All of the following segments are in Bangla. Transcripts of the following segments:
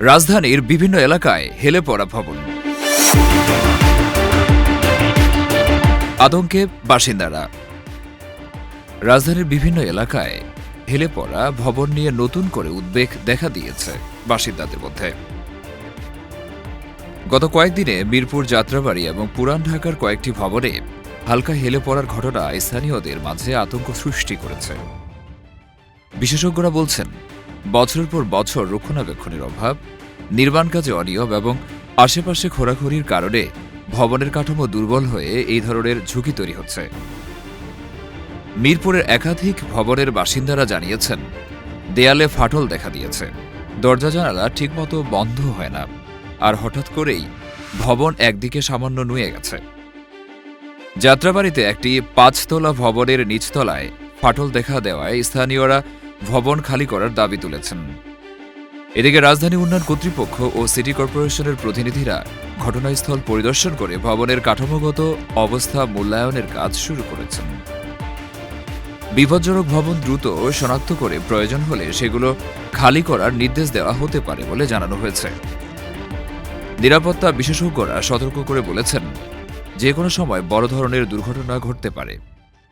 রাজধানীর বিভিন্ন এলাকায় হেলে পড়া ভবন। আতঙ্কে বাসিন্দারা। রাজধানীর বিভিন্ন এলাকায় হেলে পড়া ভবন নিয়ে নতুন করে উদ্বেগ দেখা দিয়েছে বাসিন্দাদের মধ্যে। গত কয়েকদিনে মিরপুর, যাত্রাবাড়ি এবং পুরান ঢাকার কয়েকটি ভবনে হালকা হেলে পড়ার ঘটনা স্থানীয়দের মাঝে আতঙ্ক সৃষ্টি করেছে। বিশেষজ্ঞরা বলছেন বছরের পর বছর রক্ষণাবেক্ষণের অভাব, নির্মাণ কাজে অনিয়ম এবং আশেপাশে খোরাখুরির কারণে ভবনের কাঠামো দুর্বল হয়ে এই ধরনের ঝুঁকি তৈরি হচ্ছে। মিরপুরের একাধিক ভবনের বাসিন্দারা জানিয়েছেন, দেয়ালে ফাটল দেখা দিয়েছে। দরজা জানালা ঠিকমতো বন্ধ হয় না, আর হঠাৎ করেই ভবন একদিকে সামান্য নুয়ে গেছে। যাত্রাবাড়িতে একটি পাঁচতলা ভবনের নিচতলায় ফাটল দেখা দেওয়ায় স্থানীয়রা ভবন খালি করার দাবি তুলেছেন। এদিকে রাজধানী উন্নয়ন কর্তৃপক্ষ ও সিটি কর্পোরেশনের প্রতিনিধিরা ঘটনাস্থল পরিদর্শন করে ভবনের কাঠামোগত অবস্থা মূল্যায়নের কাজ শুরু করেছেন। বিপজ্জনক ভবন দ্রুত শনাক্ত করে প্রয়োজন হলে সেগুলো খালি করার নির্দেশ দেওয়া হতে পারে বলে জানানো হয়েছে। নিরাপত্তা বিশেষজ্ঞরা সতর্ক করে বলেছেন, যে কোনো সময় বড় ধরনের দুর্ঘটনা ঘটতে পারে।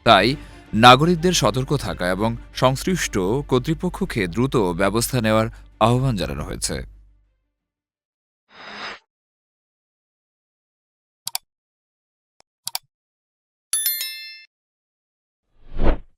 তাই নাগরিকদের সতর্ক থাকা এবং সংশ্লিষ্ট কর্তৃপক্ষকে দ্রুত ব্যবস্থা নেওয়ার আহ্বান জানানো হয়েছে।